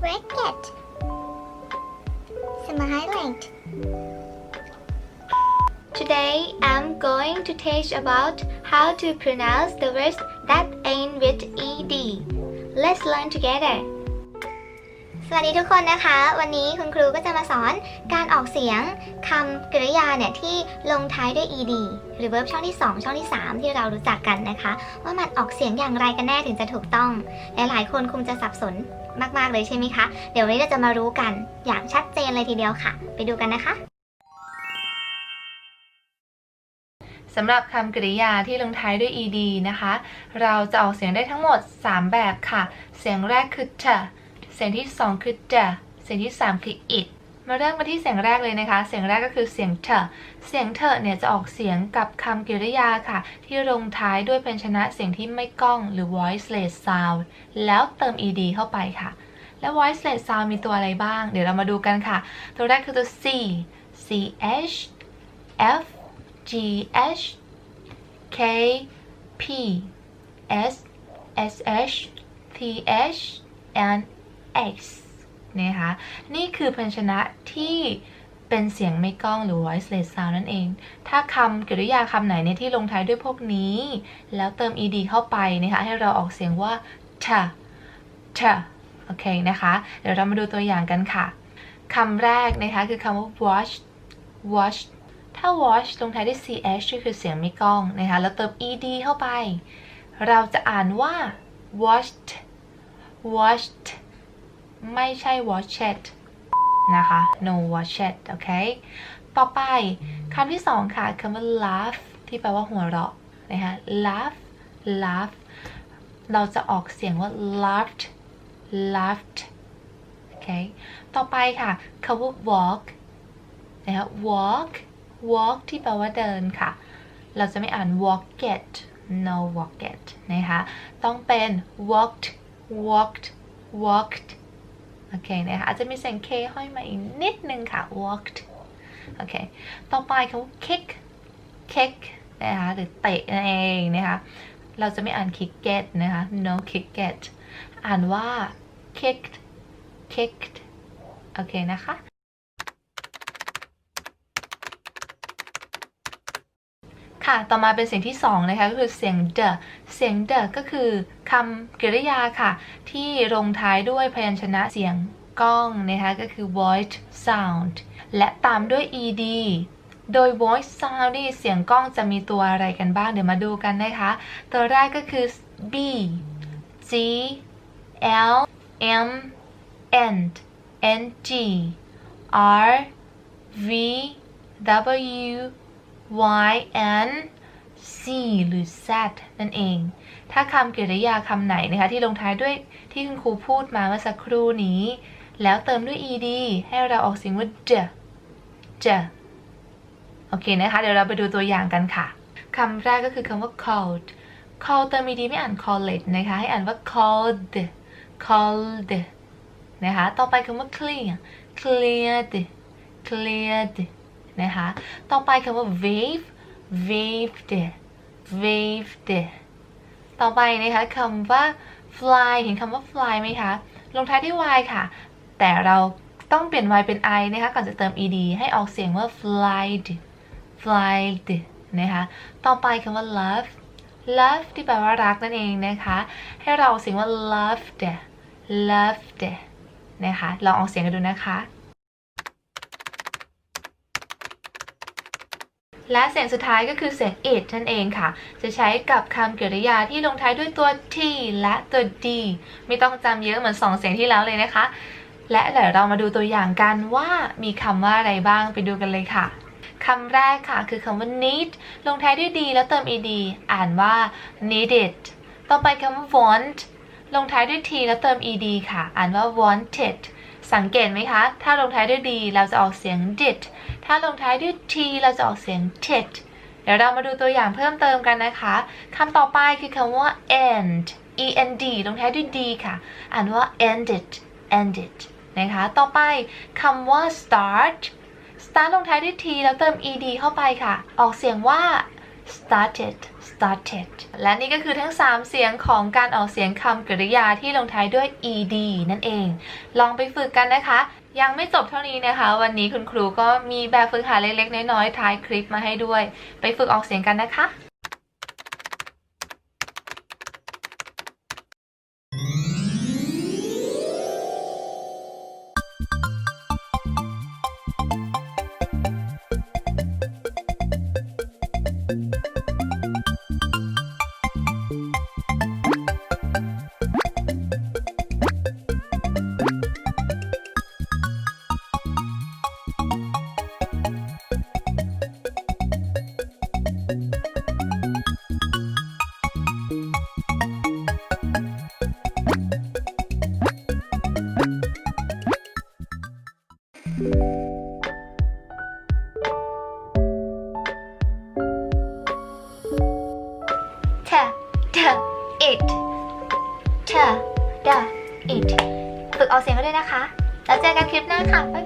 racket smiling Today I'm going to teach about how to pronounce the words that end with ed Let's learn together สวัสดีทุกคนนะคะ วันนี้คุณครูก็จะมาสอนการออกเสียงคำกริยาเนี่ยที่ลงท้ายด้วย ed หรือ verb ช่องที่ 2 ช่องที่ 3 ที่เรารู้จักกันนะคะ ว่ามันออกเสียงอย่างไรกันแน่ถึงจะถูกต้อง หลายๆ คนคงจะสับสน มากๆเลยใช่ไหมคะ เดี๋ยววันนี้เราจะมารู้กันอย่างชัดเจนเลยทีเดียวค่ะ ไปดูกันนะคะสำหรับคำกริยาที่ลงท้ายด้วย ed นะคะ เราจะออกเสียงได้ทั้งหมด 3 แบบค่ะ เสียงแรกคือ t เสียงที่ 2 คือ d เสียงที่ 3 คือ it มาเริ่มกันที่เสียงแรกเลยนะคะ เสียงแรกก็คือเสียง t เสียง t เนี่ยจะออกเสียงกับคำกริยาค่ะ ที่ลงท้ายด้วยพยัญชนะเสียงที่ไม่ก้องหรือ voiceless sound แล้วเติม ed เข้าไปค่ะ และ voiceless sound มีตัวอะไรบ้าง เดี๋ยวเรามาดูกันค่ะ ตัวแรกคือตัว c ch f g h K P S S H T H and X นะคะนี่คือพยัญชนะที่เป็นเสียงไม่ก้องหรือ voiceless sound นั่นเอง ถ้าคำกริยาคำไหนเนี่ยที่ลงท้ายด้วยพวกนี้ แล้วเติม ed เข้าไปนะคะให้เราออกเสียงว่า t t โอเคนะคะ เดี๋ยวเรามาดูตัวอย่างกันค่ะคำแรกนะคะคือคำว่า wash wash ถ้า wash ลงท้ายด้วย ch ก็คือเสียงไม่ก้องนะคะแล้วเติม ed เข้าไป เราจะอ่านว่า washed washed ไม่ใช่ washed นะคะ no washed โอเค ต่อไปคำที่สองค่ะคำว่า laugh ที่แปลว่าหัวเราะนะคะ laugh laugh เราจะออกเสียงว่า laughed laughed โอเค ต่อไปค่ะคำว่า walk นะคะ walk walk ที่แปลว่าเดินค่ะ เราจะไม่อ่าน walk it no walk it นะคะ ต้องเป็น walked walked walked โอเคนะคะอาจจะมีเสียง k ห้อยมาอีกนิดนึงค่ะ walked โอเค ต่อไปคำว่า kick kick นะคะหรือเตะนั่นเองนะคะ เราจะไม่อ่าน kicket นะคะ no kicket อ่านว่า kicked kicked โอเคนะคะ ค่ะ ต่อมาเป็นเสียงที่2นะคะก็คือเสียง the เสียง the ก็คือคำกริยาค่ะ ที่ลงท้ายด้วยพยัญชนะเสียงก้องนะคะก็คือ voice sound และตามด้วย ed โดย voice sound นี่เสียงก้องจะมีตัวอะไรกันบ้าง เดี๋ยวมาดูกันนะคะ ตัวแรกก็คือ b g l m n n g r v w y and c หรือ z นั่นเอง ถ้าคำกริยาคำไหนนะคะที่ลงท้ายด้วยที่คุณครูพูดมาเมื่อสักครู่นี้ แล้วเติมด้วย ed ให้เราออกเสียงว่า j j โอเคนะคะ เดี๋ยวเราไปดูตัวอย่างกันค่ะคำแรกก็คือคำว่า cold cold เติม ed ไม่อ่าน college นะคะ ให้อ่านว่า cold cold นะคะ ต่อไปคำว่า clear cleared cleared นะคะ ต่อไปคำว่า wave waved waved ต่อไปนะคะคำว่า fly เห็นคำว่า fly ไหมคะ ลงท้ายด้วย y ค่ะ แต่เราต้องเปลี่ยน y เป็น i นะคะ ก่อนจะเติม ed ให้ออกเสียงว่า flied flied นะคะ ต่อไปคำว่า love love ที่แปลว่ารักนั่นเองนะคะ ให้เราออกเสียงว่า loved loved นะคะ ลองออกเสียงกันดูนะคะ และเสียงสุดท้ายก็คือเสียง it นั่นเองค่ะ จะใช้กับคำกริยาที่ลงท้ายด้วยตัว t และตัว d ไม่ต้องจำเยอะเหมือนสองเสียงที่แล้วเลยนะคะ และเดี๋ยวเรามาดูตัวอย่างกันว่ามีคำว่าอะไรบ้างไปดูกันเลยค่ะคำแรกค่ะคือคำว่า need ลงท้ายด้วย d แล้วเติม ed อ่านว่า needed ต่อไปคำว่า want ลงท้ายด้วย t แล้วเติม ed ค่ะ อ่านว่า wanted สังเกตไหมคะ ถ้าลงท้ายด้วย d เราจะออกเสียง did ถ้าลงท้ายด้วย t เราจะออกเสียง ted เดี๋ยวเรามาดูตัวอย่างเพิ่มเติมกันนะคะคำต่อไปคือคำว่า end end ลงท้ายด้วย d ค่ะ อ่านว่า ended ended นะคะ ต่อไปคำว่า start start ลงท้ายด้วย t แล้วเติม ed เข้าไปค่ะ ออกเสียงว่า started started และนี่ก็คือทั้ง 3 เสียงของการออกเสียงคำกริยาที่ลงท้ายด้วย ed นั่นเอง ลองไปฝึกกันนะคะ ยังไม่จบเท่านี้นะคะ วันนี้คุณครูก็มีแบบฝึกหัดเล็กๆ น้อยๆ ท้ายคลิปมาให้ด้วย ไปฝึกออกเสียงกันนะคะ นด้วยนะคะ